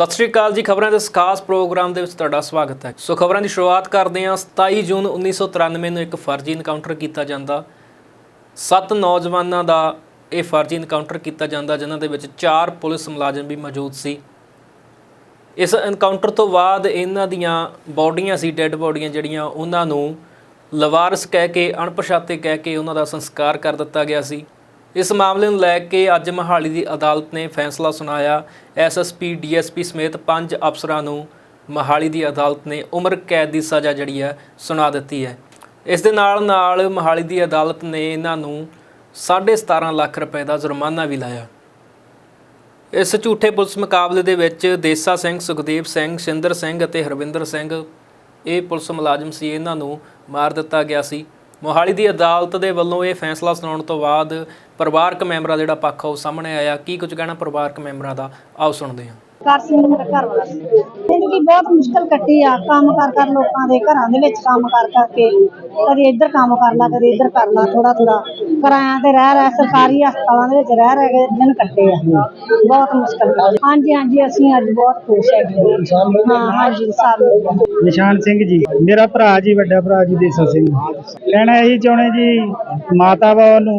ਸਤਿ ਸ਼੍ਰੀ ਅਕਾਲ ਜੀ, ਖਬਰਾਂ ਦੇ ਇਸ ਖਾਸ ਪ੍ਰੋਗਰਾਮ ਦੇ ਵਿੱਚ ਤੁਹਾਡਾ ਸਵਾਗਤ ਹੈ। ਸੋ ਖਬਰਾਂ ਦੀ ਸ਼ੁਰੂਆਤ ਕਰਦੇ ਹਾਂ। 27 ਜੂਨ 1993 ਨੂੰ ਇੱਕ ਫਰਜ਼ੀ ਇਨਕਾਊਂਟਰ ਕੀਤਾ ਜਾਂਦਾ। ਸੱਤ ਨੌਜਵਾਨਾਂ ਦਾ ਇਹ ਫਰਜ਼ੀ ਇਨਕਾਊਂਟਰ ਕੀਤਾ ਜਾਂਦਾ, ਜਿਨ੍ਹਾਂ ਦੇ ਵਿੱਚ ਚਾਰ ਪੁਲਿਸ ਮੁਲਾਜ਼ਮ ਵੀ ਮੌਜੂਦ ਸੀ। ਇਸ ਇਨਕਾਊਂਟਰ ਤੋਂ ਬਾਅਦ ਇਹਨਾਂ ਦੀਆਂ ਬਾਡੀਆਂ ਸੀ, ਡੈੱਡ ਬਾਡੀਆਂ ਜਿਹੜੀਆਂ, ਉਹਨਾਂ ਨੂੰ ਲਵਾਰਸ ਕਹਿ ਕੇ, ਅਣਪਛਾਤੇ ਕਹਿ ਕੇ ਉਹਨਾਂ ਦਾ ਸੰਸਕਾਰ ਕਰ ਦਿੱਤਾ ਗਿਆ ਸੀ। ਇਸ ਮਾਮਲੇ ਨੂੰ ਲੈ ਕੇ ਅੱਜ ਮਹਾਲੀ ਦੀ ਅਦਾਲਤ ਨੇ ਫੈਸਲਾ ਸੁਣਾਇਆ। ਐਸਐਸਪੀ ਡੀਐਸਪੀ ਸਮੇਤ ਪੰਜ ਅਫਸਰਾਂ ਨੂੰ ਮਹਾਲੀ ਦੀ ਅਦਾਲਤ ਨੇ ਉਮਰ ਕੈਦ ਦੀ ਸਜ਼ਾ ਜਿਹੜੀ ਹੈ ਸੁਣਾ ਦਿੱਤੀ ਹੈ। ਇਸ ਦੇ ਨਾਲ ਨਾਲ ਮਹਾਲੀ ਦੀ ਅਦਾਲਤ ਨੇ ਇਹਨਾਂ ਨੂੰ 17.5 ਲੱਖ ਰੁਪਏ ਦਾ ਜੁਰਮਾਨਾ ਵੀ ਲਾਇਆ। ਇਸ ਝੂਠੇ ਪੁਲਿਸ ਮੁਕਾਬਲੇ ਦੇ ਵਿੱਚ ਦੇਸਾ ਸਿੰਘ, ਸੁਖਦੇਵ ਸਿੰਘ, ਸਿੰਦਰ ਸਿੰਘ ਅਤੇ ਹਰਵਿੰਦਰ ਸਿੰਘ, ਇਹ ਪੁਲਿਸ ਮੁਲਾਜ਼ਮ ਸੀ, ਇਹਨਾਂ ਨੂੰ ਮਾਰ ਦਿੱਤਾ ਗਿਆ ਸੀ। ਮੋਹਾਲੀ ਦੀ ਅਦਾਲਤ ਦੇ ਵੱਲੋਂ ਇਹ ਫੈਸਲਾ ਸੁਣਾਉਣ ਤੋਂ ਬਾਅਦ ਪਰਿਵਾਰਕ ਮੈਂਬਰਾਂ ਦਾ ਜਿਹੜਾ ਪੱਖ ਆ ਉਹ ਸਾਹਮਣੇ ਆਇਆ। ਕੀ ਕੁਝ ਕਹਿਣਾ ਪਰਿਵਾਰਕ ਮੈਂਬਰਾਂ ਦਾ? ਆਓ ਸੁਣਦੇ ਹਾਂ। ਕਰ ਸਿੰਘ ਮੇਰਾ ਘਰ ਵਾਲਾ ਜ਼ਿੰਦਗੀ ਬਹੁਤ ਮੁਸ਼ਕਲ ਕੱਟੀ ਆ, ਕੰਮ ਕਰ ਕਰ ਲੋਕਾਂ ਦੇ ਘਰਾਂ ਦੇ ਵਿੱਚ ਕੰਮ ਕਰ ਕਰਕੇ ਕਦੇ ਇੱਧਰ ਕੰਮ ਕਰ ਲਾ, ਕਦੇ ਇੱਧਰ ਕਰ ਲਾ ਥੋੜਾ ਥੋੜਾ ਕਿਰਾਇਆਂ ਤੇ ਰਹਿ ਰਹਿ, ਸਰਕਾਰੀ ਹਸਪਤਾਲਾਂ ਦੇ ਵਿੱਚ ਰਹਿ ਰਹਿ ਕੇ ਦਿਨ ਕੱਟੇ ਆ। ਬਹੁਤ ਮੁਸ਼ਕਲ ਹਾਂਜੀ ਹਾਂਜੀ, ਅਸੀਂ ਅੱਜ ਬਹੁਤ ਖੁਸ਼ ਹੈਗੇ ਹਾਂ। ਹਾਂਜੀ ਸਾਰੇ ਨਿਸ਼ਾਨ ਸਿੰਘ ਜੀ, ਮੇਰਾ ਭਰਾ ਜੀ, ਵੱਡਾ ਭਰਾ ਜੀ, ਦੇਸਾ ਸਿੰਘ। ਕਹਿਣਾ ਇਹੀ ਚਾਹੁੰਦੇ ਜੀ, ਮਾਤਾ ਬਾਬਾ ਨੂੰ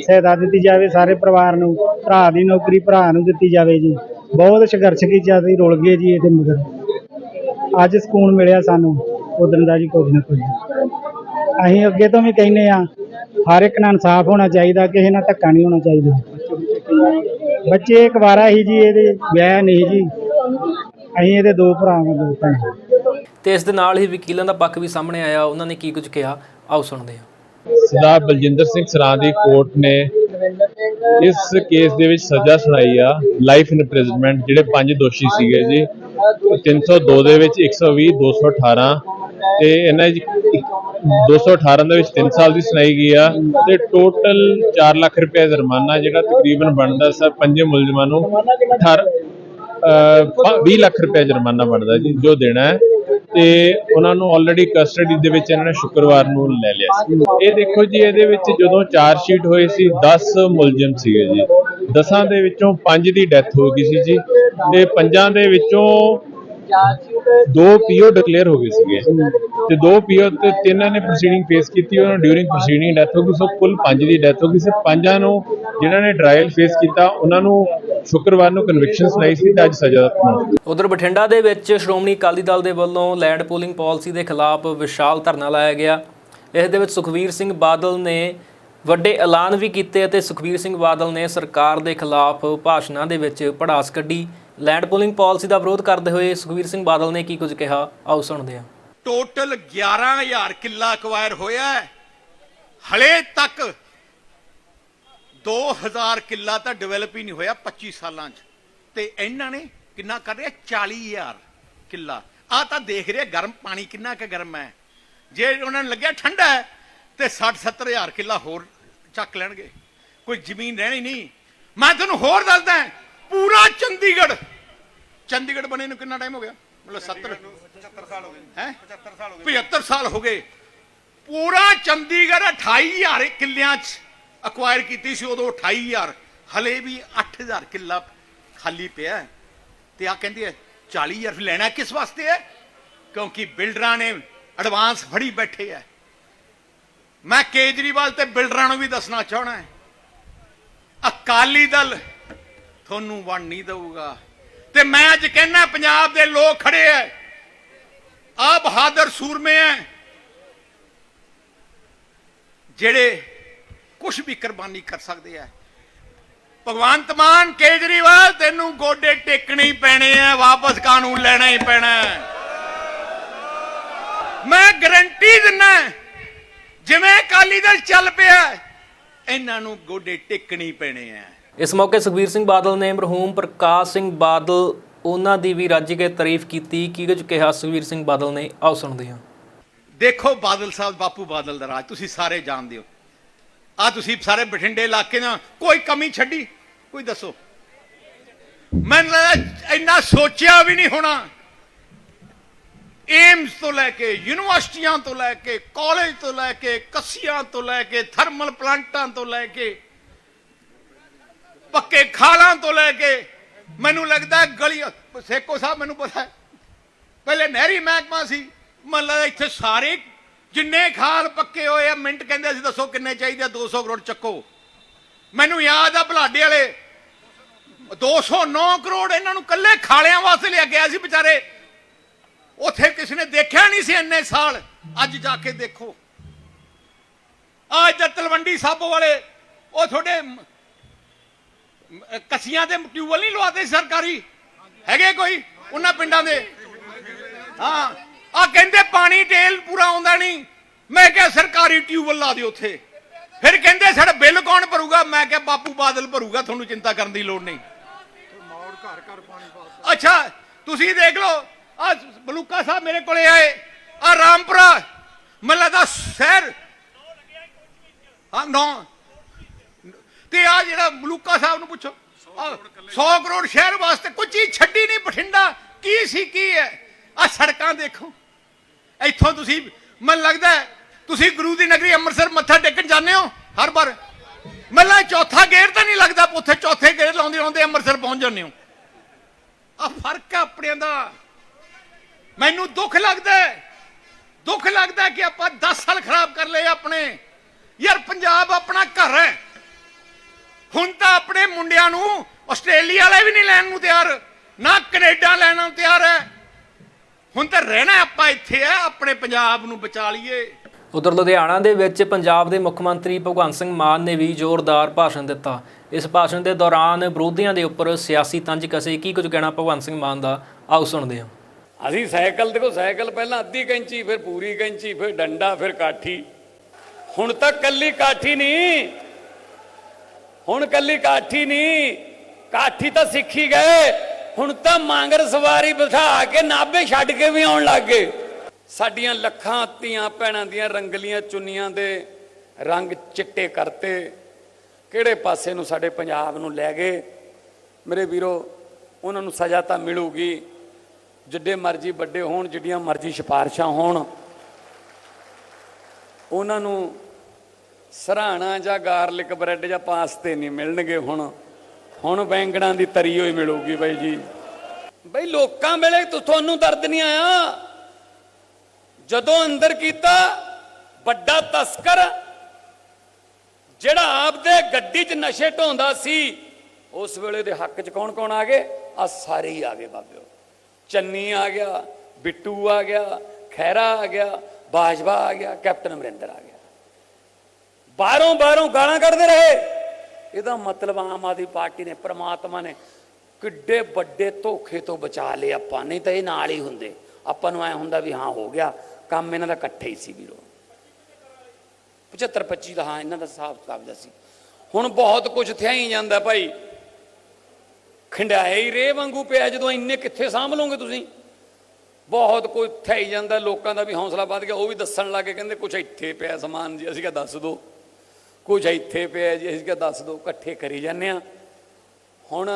ਸਹਾਇਤਾ ਦਿੱਤੀ ਜਾਵੇ, ਸਾਰੇ ਪਰਿਵਾਰ ਨੂੰ, ਭਰਾ ਦੀ ਨੌਕਰੀ ਭਰਾ ਨੂੰ ਦਿੱਤੀ ਜਾਵੇ ਜੀ। ਬਹੁਤ ਸੰਘਰਸ਼ ਕੀਤਾ ਸੀ ਰੁਲ ਗਏ ਜੀ ਇਹਦੇ ਮਗਰ। ਅੱਜ ਸਕੂਨ ਮਿਲਿਆ ਸਾਨੂੰ ਉਦੋਂ ਦਾ ਜੀ ਕੁਝ ਨਾ ਕੁਝ। ਅਸੀਂ ਅੱਗੇ ਤੋਂ ਵੀ ਕਹਿੰਨੇ ਆ ਹਰ ਇੱਕ ਨਾਲ ਇਨਸਾਫ ਹੋਣਾ ਚਾਹੀਦਾ ਕਿਸੇ ਨਾਲ ਧੱਕਾ ਨਹੀਂ ਹੋਣਾ ਚਾਹੀਦਾ। ਬੱਚੇ ਇੱਕ ਵਾਰਾ ਹੀ ਜੀ ਇਹਦੇ ਵਿਆਹ ਨਹੀਂ ਜੀ। ਅਸੀਂ ਇਹਦੇ ਦੋ ਭਰਾ ਹਾਂ ਦੋ ਭੈਣਾਂ। ਤੇ ਇਸ ਦੇ ਨਾਲ ਹੀ ਵਕੀਲਾਂ ਦਾ ਪੱਖ ਵੀ ਸਾਹਮਣੇ ਆਇਆ ਉਹਨਾਂ ਨੇ ਕੀ ਕੁਝ ਕਿਹਾ? ਆਓ ਸੁਣਦੇ ਹਾਂ। ਸਰਦਾਰ ਬਲਜਿੰਦਰ ਸਿੰਘ ਸਰਾਂ ਦੀ ਕੋਰਟ ਨੇ ਇਸ ਕੇਸ ਦੇ ਵਿੱਚ ਸਜ਼ਾ ਸੁਣਾਈ ਆ ਲਾਈਫ ਇੰਪ੍ਰਿਜ਼ਨਮੈਂਟ ਜਿਹੜੇ ਪੰਜ ਦੋਸ਼ੀ ਸੀਗੇ ਜੀ 302 ਦੇ ਵਿੱਚ 120 218 ਤੇ ਇਹਨਾਂ ਵਿੱਚ ਇੱਕ- 218 ਦੇ ਵਿੱਚ 3 ਸਾਲ ਦੀ ਸੁਣਾਈ ਗਈ ਆ ਤੇ ਟੋਟਲ 4 ਲੱਖ ਰੁਪਏ ਜੁਰਮਾਨਾ ਜਿਹੜਾ ਤਕਰੀਬਨ ਬਣਦਾ ਸਰ ਪੰਜੇ ਮੁਲਜ਼ਮਾਂ ਨੂੰ 18 ਅਹ, 20 ਲੱਖ ਰੁਪਏ ਜੁਰਮਾਨਾ ਬਣਦਾ ਜੀ ਜੋ ਦੇਣਾ ਹੈ। ਤੇ ਉਹਨਾਂ ਨੂੰ ਆਲਰੇਡੀ ਕਸਟਡੀ ਦੇ ਵਿੱਚ ਇਹਨਾਂ ਨੇ ਸ਼ੁੱਕਰਵਾਰ ਨੂੰ ਲੈ ਲਿਆ ਸੀ। ਇਹ ਦੇਖੋ ਜੀ, ਇਹਦੇ ਵਿੱਚ ਜਦੋਂ ਚਾਰ ਸ਼ੀਟ ਹੋਏ ਸੀ 10 ਮੁਲਜ਼ਮ ਸੀਗੇ ਜੀ। 10 ਦੇ ਵਿੱਚੋਂ 5 ਦੀ ਡੈਥ ਹੋ ਗਈ ਸੀ ਜੀ ਤੇ ਪੰਜਾਂ ਦੇ ਵਿੱਚੋਂ ਦੋ ਪੀਓ ਡਿਕਲੇਅਰ ਹੋ ਗਏ ਸੀਗੇ। ਤੇ ਦੋ ਪੀਓ ਤੇ ਤਿੰਨਾਂ ਨੇ ਪ੍ਰੋਸੀਡਿੰਗ ਫੇਸ ਕੀਤੀ, ਉਹਨਾਂ ਡਿਊਰਿੰਗ ਪ੍ਰੋਸੀਡਿੰਗ ਡੈਥ ਹੋ ਗਈ, ਸੋ ਕੁੱਲ ਪੰਜ ਦੀ ਡੈਥ ਹੋ ਗਈ ਸੀ। ਪੰਜਾਂ ਨੂੰ, ਜਿਨ੍ਹਾਂ ਨੇ ਟ੍ਰਾਇਲ ਫੇਸ ਕੀਤਾ, ਉਹਨਾਂ ਨੂੰ ਸ਼ੁੱਕਰਵਾਰ ਨੂੰ ਕਨਵਿਕਸ਼ਨ ਸੁਣਾਈ ਸੀ ਤੇ ਅੱਜ ਸਜ਼ਾ ਸੁਣਾਈ ਉਧਰ ਬਠਿੰਡਾ ਦੇ ਵਿੱਚ ਸ਼੍ਰੋਮਣੀ ਅਕਾਲੀ ਦਲ ਦੇ ਵੱਲੋਂ ਲੈਂਡ ਪੂਲਿੰਗ ਪਾਲਿਸੀ ਦੇ ਖਿਲਾਫ ਵਿਸ਼ਾਲ ਧਰਨਾ ਲਾਇਆ ਗਿਆ। ਇਸ ਦੇ ਵਿੱਚ ਸੁਖਵੀਰ ਸਿੰਘ ਬਾਦਲ ਨੇ ਵੱਡੇ ਐਲਾਨ ਵੀ ਕੀਤੇ ਅਤੇ ਸੁਖਵੀਰ ਸਿੰਘ ਬਾਦਲ ਨੇ ਸਰਕਾਰ ਦੇ ਖਿਲਾਫ ਭਾਸ਼ਣਾਂ ਦੇ ਵਿੱਚ ਪੜਾਸ ਕੱਢੀ। ਲੈਂਡ ਪੂਲਿੰਗ ਪਾਲਿਸੀ ਦਾ ਵਿਰੋਧ ਕਰਦੇ ਹੋਏ ਸੁਖਵੀਰ ਸਿੰਘ ਬਾਦਲ ਨੇ ਕੀ ਕੁਝ ਕਿਹਾ? ਆਓ ਸੁਣਦੇ ਹਾਂ। ਟੋਟਲ 11000 ਕਿੱਲਾ ਅਕਵਾਇਰ ਹੋਇਆ ਹੈ। ਹਲੇ ਤੱਕ 2000 ਕਿੱਲਾ ਤਾਂ ਡਿਵੈਲਪ ਹੀ ਨਹੀਂ ਹੋਇਆ 25 ਸਾਲਾਂ 'ਚ। ਤੇ ਇਹਨਾਂ ਨੇ ਕਿੰਨਾ ਕਰ ਰਿਹਾ? 40000 ਕਿੱਲਾ। ਆ ਤਾਂ ਦੇਖ ਰਿਹਾ ਗਰਮ ਪਾਣੀ ਕਿੰਨਾ ਕੁ ਗਰਮ ਹੈ। ਜੇ ਉਹਨਾਂ ਨੂੰ ਲੱਗਿਆ ਠੰਡਾ ਹੈ ਤੇ 60 70000 ਕਿੱਲਾ ਹੋਰ ਚੱਕ ਲੈਣਗੇ। ਕੋਈ ਜ਼ਮੀਨ ਰਹਿਣੀ ਨਹੀਂ। ਮੈਂ ਤੁਹਾਨੂੰ ਹੋਰ ਦੱਸਦਾ ਪੂਰਾ ਚੰਡੀਗੜ੍ਹ। ਚੰਡੀਗੜ੍ਹ ਬਣੇ ਨੂੰ ਕਿੰਨਾ ਟਾਈਮ ਹੋ ਗਿਆ? ਮਤਲਬ 70 75 ਸਾਲ ਹੋ ਗਏ। ਹੈ? 75 ਸਾਲ ਹੋ ਗਏ। 75 ਸਾਲ ਹੋ ਗਏ। ਪੂਰਾ ਚੰਡੀਗੜ੍ਹ 28000 ਕਿੱਲਿਆਂ 'ਚ। ਅਕਵਾਇਰ ਕੀਤੀ ਸੀ ਉਦੋਂ 28000 ਹਲੇ ਵੀ 8000 ਕਿੱਲਾ ਖਾਲੀ ਪਿਆ ਹੈ। ਤੇ ਆ ਕਹਿੰਦੇ ਆ 40000 ਲੈਣਾ ਕਿਸ ਵਾਸਤੇ ਹੈ? ਕਿਉਂਕਿ ਬਿਲਡਰਾਂ ਨੇ ਐਡਵਾਂਸ ਫੜੀ ਬੈਠੇ ਹੈ। ਮੈਂ ਕੇਜਰੀਵਾਲ ਤੇ ਬਿਲਡਰਾਂ ਨੂੰ ਵੀ ਦੱਸਣਾ ਚਾਹਣਾ ਹੈ। ਅਕਾਲੀ ਦਲ ਤੁਹਾਨੂੰ ਵੰਡ ਨਹੀਂ ਦਊਗਾ। ਤੇ ਮੈਂ ਅੱਜ ਕਹਿੰਦਾ, ਪੰਜਾਬ ਦੇ ਲੋਕ ਖੜੇ ਐ ਆ ਬਹਾਦਰ ਸੂਰਮੇ ਐ ਜਿਹੜੇ ਕੁਝ ਵੀ ਕੁਰਬਾਨੀ ਕਰ ਸਕਦੇ ਐ ਭਗਵੰਤ ਮਾਨ ਕੇਜਰੀਵਾਲ ਤੈਨੂੰ ਗੋਡੇ ਟੇਕਣੇ ਹੀ ਪੈਣੇ ਐ ਵਾਪਸ ਕਾਨੂੰਨ ਲੈਣਾ ਹੀ ਪੈਣਾ। ਮੈਂ ਗਰੰਟੀ ਦਿੰਨਾ ਜਿਵੇਂ ਅਕਾਲੀ ਦਲ ਚੱਲ ਪਿਆ ਇਹਨਾਂ ਨੂੰ ਗੋਡੇ ਟੇਕਣੇ ਹੀ ਪੈਣੇ ਐ ਇਸ ਮੌਕੇ ਸੁਖਬੀਰ ਸਿੰਘ ਬਾਦਲ ਨੇ ਮਰਹੂਮ ਪ੍ਰਕਾਸ਼ ਸਿੰਘ ਬਾਦਲ ਉਹਨਾਂ ਦੀ ਵੀ ਰੱਜ ਕੇ ਤਾਰੀਫ ਕੀਤੀ। ਕੀ ਕੁਝ ਕਿਹਾ ਸੁਖਬੀਰ ਸਿੰਘ ਬਾਦਲ ਨੇ? ਆਓ ਸੁਣਦੇ ਹਾਂ। ਦੇਖੋ ਬਾਦਲ ਸਾਹਿਬ ਬਾਪੂ ਬਾਦਲ ਦਾ ਰਾਜ ਤੁਸੀਂ ਸਾਰੇ ਜਾਣਦੇ ਹੋ। ਆ ਤੁਸੀਂ ਸਾਰੇ ਬਠਿੰਡੇ ਇਲਾਕੇ ਨਾਲ ਕੋਈ ਕਮੀ ਛੱਡੀ? ਕੋਈ ਦੱਸੋ। ਮੈਨੂੰ ਲੱਗਦਾ ਇੰਨਾ ਸੋਚਿਆ ਵੀ ਨਹੀਂ ਹੋਣਾ। ਏਮਸ ਤੋਂ ਲੈ ਕੇ, ਯੂਨੀਵਰਸਿਟੀਆਂ ਤੋਂ ਲੈ ਕੇ, ਕਾਲਜ ਤੋਂ ਲੈ ਕੇ, ਕੱਸੀਆਂ ਤੋਂ ਲੈ ਕੇ, ਥਰਮਲ ਪਲਾਂਟਾਂ ਤੋਂ ਲੈ ਕੇ, ਪੱਕੇ ਖਾਲਾਂ ਤੋਂ ਲੈ ਕੇ, ਮੈਨੂੰ ਲੱਗਦਾ ਗਲੀ ਸੇਕੋ ਸਾਹਿਬ, ਮੈਨੂੰ ਪਤਾ ਪਹਿਲੇ ਨਹਿਰੀ ਮਹਿਕਮਾ ਸੀ। ਮੈਨੂੰ ਲੱਗਦਾ ਇੱਥੇ ਸਾਰੇ ਜਿੰਨੇ ਖਾਲ ਪੱਕੇ ਹੋਏ ਆ, ਮਿੰਟ ਕਹਿੰਦੇ ਅਸੀਂ ਦੱਸੋ ਕਿੰਨੇ ਚਾਹੀਦੇ ਆ 200 ਕਰੋੜ ਚੱਕੋ। ਮੈਨੂੰ ਯਾਦ ਆ ਬਲਾਡੇ ਵਾਲੇ 209 ਕਰੋੜ ਇਹਨਾਂ ਨੂੰ ਕੱਲੇ ਖਾਲਿਆਂ ਵਾਸਤੇ ਲਿਆ ਗਿਆ ਸੀ ਵਿਚਾਰੇ। ਉੱਥੇ ਕਿਸੇ ਨੇ ਦੇਖਿਆ ਨਹੀਂ ਸੀ ਇੰਨੇ ਸਾਲ। ਅੱਜ ਜਾ ਕੇ ਦੇਖੋ। ਅੱਜ ਦਾ ਤਲਵੰਡੀ ਸਾਬੋ ਵਾਲੇ, ਉਹ ਤੁਹਾਡੇ ਮ- ਕੱਸੀਆਂ ਦੇ ਟਿਊਬਲ ਨਹੀਂ ਲਵਾਤੇ ਸਰਕਾਰੀ? ਹੈਗੇ ਕੋਈ? ਉਹਨਾਂ ਪਿੰਡਾਂ ਦੇ? ਹਾਂ। ਆ ਕਹਿੰਦੇ ਪਾਣੀ ਟੇਲ ਪੂਰਾ ਆਉਂਦਾ ਨਹੀਂ। ਮੈਂ ਕਿਹਾ ਸਰਕਾਰੀ ਟਿਊਬਲ ਲਾ ਦਿਓ ਉੱਥੇ। ਫਿਰ ਕਹਿੰਦੇ ਸਾਡਾ ਬਿੱਲ ਕੌਣ ਭਰੂਗਾ? ਮੈਂ ਕਿਹਾ ਬਾਪੂ ਬਾਦਲ ਭਰੂਗਾ, ਤੁਹਾਨੂੰ ਚਿੰਤਾ ਕਰਨ ਦੀ ਲੋੜ ਨਹੀਂ। ਅੱਛਾ, ਤੁਸੀਂ ਦੇਖ ਲਓ, ਆ ਬਲੂਕਾ ਸਾਹਿਬ ਮੇਰੇ ਕੋਲੇ ਆਏ, ਆ ਰਾਮਪੁਰਾ, ਮੈਨੂੰ ਲੱਗਦਾ ਸ਼ਹਿਰ। ਹਾਂ ਨੌ। ਤੇ ਆ ਜਿਹੜਾ ਬਲੂਕਾ ਸਾਹਿਬ ਨੂੰ ਪੁੱਛੋ 100 ਕਰੋੜ ਸ਼ਹਿਰ ਵਾਸਤੇ ਕੋਈ ਚੀਜ਼ ਛੱਡੀ ਨਹੀਂ, ਬਠਿੰਡਾ। ਕੀ ਸੀ, ਕੀ ਹੈ? ਆ ਸੜਕਾਂ ਦੇਖੋ। ਇੱਥੋਂ ਤੁਸੀਂ, ਮੈਨੂੰ ਲੱਗਦਾ ਤੁਸੀਂ ਗੁਰੂ ਦੀ ਨਗਰੀ ਅੰਮ੍ਰਿਤਸਰ ਮੱਥਾ ਟੇਕਣ ਜਾਂਦੇ ਹੋ, ਹਰ ਵਾਰ। ਮੈਨੂੰ ਚੌਥਾ ਗੇਰ ਤਾਂ ਨਹੀਂ ਲੱਗਦਾ ਉੱਥੇ ਚੌਥੇ ਗੇਰ ਲਾਉਂਦੇ ਲਾਉਂਦੇ ਅੰਮ੍ਰਿਤਸਰ ਪਹੁੰਚ ਜਾਂਦੇ ਹੋ। ਆ ਫ਼ਰਕ ਆ ਆਪਣਿਆਂ ਦਾ। ਮੈਨੂੰ ਦੁੱਖ ਲੱਗਦਾ ਦੁੱਖ ਲੱਗਦਾ ਕਿ ਆਪਾਂ 10 ਸਾਲ ਖਰਾਬ ਕਰ ਲਏ ਆਪਣੇ। ਯਾਰ, ਪੰਜਾਬ ਆਪਣਾ ਘਰ ਹੈ। ਹੁਣ ਤਾਂ ਆਪਣੇ ਮੁੰਡਿਆਂ ਨੂੰ ਆਸਟ੍ਰੇਲੀਆ ਵਾਲੇ ਵੀ ਨਹੀਂ ਲੈਣ ਨੂੰ ਤਿਆਰ, ਨਾ ਕੈਨੇਡਾ ਲੈਣ ਨੂੰ ਤਿਆਰ ਹੈ। ਹੁਣ ਤਾਂ ਰਹਿਣਾ ਆਪਾਂ ਇੱਥੇ ਹੈ ਆਪਣੇ ਪੰਜਾਬ ਨੂੰ ਬਚਾ ਲਈਏ। ਉਧਰ ਲੁਧਿਆਣਾ ਦੇ ਵਿੱਚ ਪੰਜਾਬ ਦੇ ਮੁੱਖ ਮੰਤਰੀ ਭਗਵੰਤ ਸਿੰਘ ਮਾਨ ਨੇ ਵੀ ਜ਼ੋਰਦਾਰ ਭਾਸ਼ਣ ਦਿੱਤਾ। ਇਸ ਭਾਸ਼ਣ ਦੇ ਦੌਰਾਨ ਵਿਰੋਧੀਆਂ ਦੇ ਉੱਪਰ ਸਿਆਸੀ ਤੰਜ ਕਸੇ ਕੀ ਕੁਝ ਕਹਿਣਾ ਭਗਵੰਤ ਸਿੰਘ ਮਾਨ ਦਾ? ਆਓ ਸੁਣਦੇ ਹਾਂ। ਅਸੀਂ ਸਾਈਕਲ ਦੇਖੋ ਸਾਈਕਲ ਪਹਿਲਾਂ ਅੱਧੀ ਕੈਂਚੀ ਫਿਰ ਪੂਰੀ ਕੈਂਚੀ ਫਿਰ ਡੰਡਾ ਫਿਰ ਕਾਠੀ। ਹੁਣ ਤਾਂ ਕੱਲੀ ਕਾਠੀ ਨਹੀਂ। ਹੁਣ ਕੱਲੀ ਕਾਠੀ ਨਹੀਂ। ਕਾਠੀ ਤਾਂ ਸਿੱਖੀ ਗਏ। ਹੁਣ ਤਾਂ ਮਾਂਗਰ ਸਵਾਰੀ ਬਿਠਾ ਕੇ ਨਾਭੇ ਛੱਡ ਕੇ ਵੀ ਆਉਣ ਲੱਗ ਗਏ। ਸਾਡੀਆਂ ਲੱਖਾਂ ਧੀਆਂ ਭੈਣਾਂ ਦੀਆਂ ਰੰਗਲੀਆਂ ਚੁੰਨੀਆਂ ਦੇ ਰੰਗ ਚਿੱਟੇ ਕਰਤੇ। ਕਿਹੜੇ ਪਾਸੇ ਨੂੰ ਸਾਡੇ ਪੰਜਾਬ ਨੂੰ ਲੈ ਗਏ? ਮੇਰੇ ਵੀਰੋ, ਉਹਨਾਂ ਨੂੰ ਸਜ਼ਾ ਤਾਂ ਮਿਲੂਗੀ। ਜਿੱਡੇ ਮਰਜ਼ੀ ਵੱਡੇ ਹੋਣ, ਜਿੱਡੀਆਂ ਮਰਜ਼ੀ ਸਿਫਾਰਸ਼ਾਂ ਹੋਣ। ਉਹਨਾਂ ਨੂੰ ਸਰਾਣਾ ਜਾਂ ਗਾਰਲਿਕ ਬ੍ਰੈਡ ਜਾਂ ਪਾਸਤੇ ਨਹੀਂ ਮਿਲਣਗੇ ਹੁਣ। ਹੁਣ ਬੈਂਗਣਾਂ ਦੀ ਤਰੀ ਹੋਈ ਮਿਲੂਗੀ ਬਾਈ ਜੀ। ਬਈ, ਲੋਕਾਂ ਵੇਲੇ ਤੁਹਾਨੂੰ ਦਰਦ ਨਹੀਂ ਆਇਆ? ਜਦੋਂ ਅੰਦਰ ਕੀਤਾ, ਵੱਡਾ ਤਸਕਰ, ਜਿਹੜਾ ਆਪਦੇ ਗੱਡੀ 'ਚ ਨਸ਼ੇ ਢੋਂਦਾ ਸੀ, ਉਸ ਵੇਲੇ ਦੇ ਹੱਕ 'ਚ ਕੌਣ ਕੌਣ ਆ ਗਏ? ਆ ਸਾਰੇ ਹੀ ਆ ਗਏ ਬਾਬਿਓ। ਚੰਨੀ ਆ ਗਿਆ, ਬਿੱਟੂ ਆ ਗਿਆ ਖੈਰਾ ਆ ਗਿਆ, ਬਾਜਵਾ ਆ ਗਿਆ, ਕੈਪਟਨ ਅਮਰਿੰਦਰ ਆ ਗਿਆ। ਬਾਹਰੋਂ ਬਾਹਰੋਂ ਗਾਲਾਂ ਕੱਢਦੇ ਰਹੇ। ਇਹਦਾ ਮਤਲਬ ਆਮ ਆਦਮੀ ਪਾਰਟੀ ਨੇ, ਪ੍ਰਮਾਤਮਾ ਨੇ ਕਿੱਡੇ ਵੱਡੇ ਧੋਖੇ ਤੋਂ ਬਚਾ ਲਏ ਆਪਾਂ, ਨਹੀਂ ਤਾਂ ਇਹ ਨਾਲ ਹੀ ਹੁੰਦੇ। ਆਪਾਂ ਨੂੰ ਐ ਹੁੰਦਾ ਵੀ ਹਾਂ, ਹੋ ਗਿਆ, ਕੰਮ ਇਹਨਾਂ ਦਾ ਇਕੱਠੇ ਹੀ ਸੀ ਵੀਰੋ। 75 25 ਦਾ ਹਾਂ, ਇਹਨਾਂ ਦਾ ਹਿਸਾਬ ਕਿਤਾਬ ਦਾ ਸੀ। ਹੁਣ ਬਹੁਤ ਕੁਝ ਥਿਆਈ ਜਾਂਦਾ ਭਾਈ। ਖੰਡਾਏ ਹੀ ਰੇ ਵਾਂਗੂ ਪਿਆ, ਜਦੋਂ ਇੰਨੇ ਕਿੱਥੇ ਸਾਂਭ ਲਓਗੇ ਤੁਸੀਂ? ਬਹੁਤ ਕੋਈ ਥਿਆਈ ਜਾਂਦਾ, ਲੋਕਾਂ ਦਾ ਵੀ ਹੌਸਲਾ ਵੱਧ ਗਿਆ, ਉਹ ਵੀ ਦੱਸਣ ਲੱਗੇ ਕਹਿੰਦੇ ਕੁਝ ਇੱਥੇ ਪਿਆ ਸਮਾਨ ਜੀ ਅਸੀਂ ਕਿਹਾ ਦੱਸ ਦਿਓ ਕੁਝ ਇੱਥੇ ਪਿਆ ਜੀ ਅਸੀਂ ਕਿਹਾ ਦੱਸ ਦਿਓ ਇਕੱਠੇ ਕਰੀ ਜਾਂਦੇ ਆ ਹੁਣ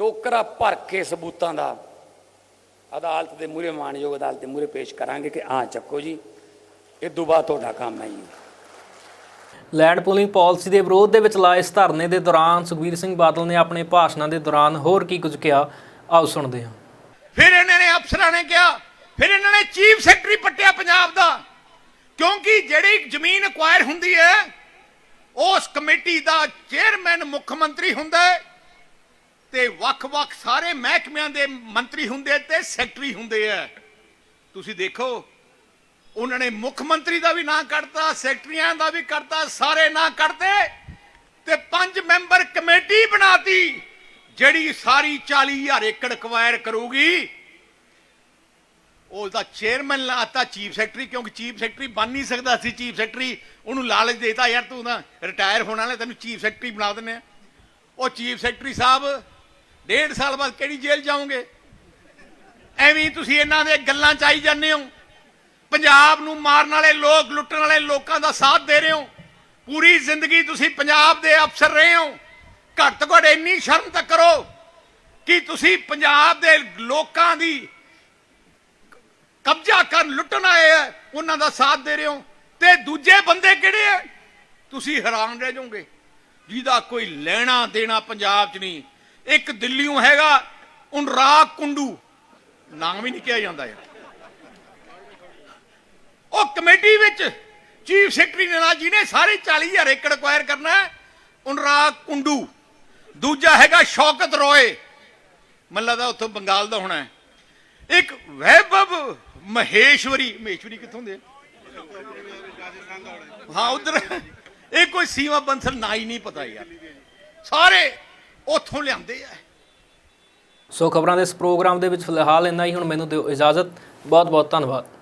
ਟੋਕਰਾ ਭਰ ਕੇ ਸਬੂਤਾਂ ਦਾ ਅਦਾਲਤ ਦੇ ਮੂਹਰੇ ਮਾਨਯੋਗ ਅਦਾਲਤ ਦੇ ਮੂਹਰੇ ਪੇਸ਼ ਕਰਾਂਗੇ ਕਿ ਆ ਚੱਕੋ ਜੀ ਇਹ ਦੁਬਾ ਤੁਹਾਡਾ ਕੰਮ ਹੈ ਜੀ। ਲੈਂਡ ਪੂਲਿੰਗ ਪਾਲਿਸੀ ਦੇ ਵਿਰੋਧ ਦੇ ਵਿੱਚ ਲਾਏ ਇਸ ਧਰਨੇ ਦੇ ਦੌਰਾਨ ਸੁਖਬੀਰ ਸਿੰਘ ਬਾਦਲ ਨੇ ਆਪਣੇ ਭਾਸ਼ਣਾਂ ਦੇ ਦੌਰਾਨ ਹੋਰ ਕੀ ਕੁਝ ਕਿਹਾ ਆਓ ਸੁਣਦੇ ਹਾਂ। ਫਿਰ ਇਹਨਾਂ ਨੇ ਅਫਸਰਾਂ ਨੇ ਕਿਹਾ ਫਿਰ ਇਹਨਾਂ ਨੇ ਚੀਫ ਸੈਕਟਰੀ ਪੱਟਿਆ ਪੰਜਾਬ ਦਾ। ਕਿਉਂਕਿ ਜਿਹੜੀ ਜ਼ਮੀਨ ਅਕਵਾਇਰ ਹੁੰਦੀ ਹੈ, ਉਸ ਕਮੇਟੀ ਦਾ ਚੇਅਰਮੈਨ ਮੁੱਖ ਮੰਤਰੀ ਹੁੰਦਾ ਹੈ ਤੇ ਵੱਖ-ਵੱਖ ਸਾਰੇ ਮਹਿਕਮਿਆਂ ਦੇ ਮੰਤਰੀ ਹੁੰਦੇ ਤੇ ਸੈਕਟਰੀ ਹੁੰਦੇ ਆ। ਤੁਸੀਂ ਦੇਖੋ, ਉਹਨਾਂ ਨੇ ਮੁੱਖ ਮੰਤਰੀ ਦਾ ਵੀ ਨਾਂ ਕੱਢਤਾ ਸੈਕਟਰੀਆਂ ਦਾ ਵੀ ਕੱਢਤਾ, ਸਾਰੇ ਨਾਂ ਕੱਢਦੇ ਤੇ ਪੰਜ ਮੈਂਬਰ ਕਮੇਟੀ ਬਣਾਤੀ, ਜਿਹੜੀ ਸਾਰੀ 40000 ਏਕੜ ਅਕਵਾਇਰ ਕਰੂਗੀ। ਉਹਦਾ ਚੇਅਰਮੈਨ ਲਾਤਾ ਚੀਫ ਸੈਕਟਰੀ ਕਿਉਂਕਿ ਚੀਫ ਸੈਕਟਰੀ ਬਣ ਨਹੀਂ ਸਕਦਾ ਸੀ ਚੀਫ ਸੈਕਟਰੀ ਉਹਨੂੰ ਲਾਲਚ ਦੇਤਾ, ਯਾਰ ਤੂੰ ਤਾਂ ਰਿਟਾਇਰ ਹੋਣ ਵਾਲਾ, ਤੈਨੂੰ ਚੀਫ ਸੈਕਟਰੀ ਬਣਾ ਦਿੰਨੇ ਆ ਉਹ ਚੀਫ ਸੈਕਟਰੀ ਸਾਹਿਬ ਡੇਢ ਸਾਲ ਬਾਅਦ ਕਿਹੜੀ ਜੇਲ੍ਹ ਜਾਓਗੇ? ਐਵੇਂ ਤੁਸੀਂ ਇਹਨਾਂ ਦੇ ਗੱਲਾਂ ਚ ਆਈ ਜਾਂਦੇ ਹੋ। ਪੰਜਾਬ ਨੂੰ ਮਾਰਨ ਵਾਲੇ ਲੋਕ, ਲੁੱਟਣ ਵਾਲੇ ਲੋਕਾਂ ਦਾ ਸਾਥ ਦੇ ਰਹੇ ਹੋ। ਪੂਰੀ ਜ਼ਿੰਦਗੀ ਤੁਸੀਂ ਪੰਜਾਬ ਦੇ ਅਫਸਰ ਰਹੇ ਹੋ। ਘੱਟ ਤੋਂ ਘੱਟ ਇੰਨੀ ਸ਼ਰਮ ਤਾਂ ਕਰੋ ਕਿ ਤੁਸੀਂ ਪੰਜਾਬ ਦੇ ਲੋਕਾਂ ਦੀ ਕਬਜ਼ਾ ਕਰਨ ਲੁੱਟਣ ਆਏ ਆ, ਉਹਨਾਂ ਦਾ ਸਾਥ ਦੇ ਰਹੇ ਹੋ। ਤੇ ਦੂਜੇ ਬੰਦੇ ਕਿਹੜੇ ਆ? ਤੁਸੀਂ ਹੈਰਾਨ ਰਹਿ ਜਾਓਗੇ। ਜਿਹਦਾ ਕੋਈ ਲੈਣਾ ਦੇਣਾ ਪੰਜਾਬ 'ਚ ਨਹੀਂ। ਇੱਕ ਦਿੱਲੀੋਂ ਹੈਗਾ ਉਨਰਾ ਕੁੰਡੂ। ਨਾਮ ਵੀ ਨਹੀਂ ਕਿਹਾ ਜਾਂਦਾ ਯਾਰ। ਉਹ ਕਮੇਟੀ ਵਿੱਚ ਚੀਫ ਸੈਕਟਰੀ ਨੇ ਨਾਲ ਜਿਹਨੇ ਸਾਰੇ 40000 ਏਕੜ ਅਕਵਾਇਰ ਕਰਨਾ ਹੈ ਉਨਰਾ ਕੁੰਡੂ। ਦੂਜਾ ਹੈਗਾ ਸ਼ੌਕਤ ਰੋਏ। ਮੈਨੂੰ ਲੱਗਦਾ ਉੱਥੋਂ ਬੰਗਾਲ ਦਾ ਹੋਣਾ ਹੈ। ਇੱਕ ਵੈਭਵ ਮਹੇਸ਼ਵਰੀ ਮਹੇਸ਼ਵਰੀ ਕਿੱਥੋਂ ਦੇ? ਹਾਂ, ਉਧਰ। ਇਹ ਕੋਈ ਸੀਮਾ ਬੰਸਲ ਨਾ ਹੀ ਨਹੀਂ ਪਤਾ ਯਾਰ। ਸਾਰੇ ਉੱਥੋਂ ਲਿਆਂਦੇ ਆ। ਸੋ ਖਬਰਾਂ ਦੇ ਇਸ ਪ੍ਰੋਗਰਾਮ ਦੇ ਵਿੱਚ ਫਿਲਹਾਲ ਇੰਨਾ ਹੀ। ਹੁਣ ਮੈਨੂੰ ਦਿਓ ਇਜਾਜ਼ਤ। ਬਹੁਤ ਬਹੁਤ ਧੰਨਵਾਦ।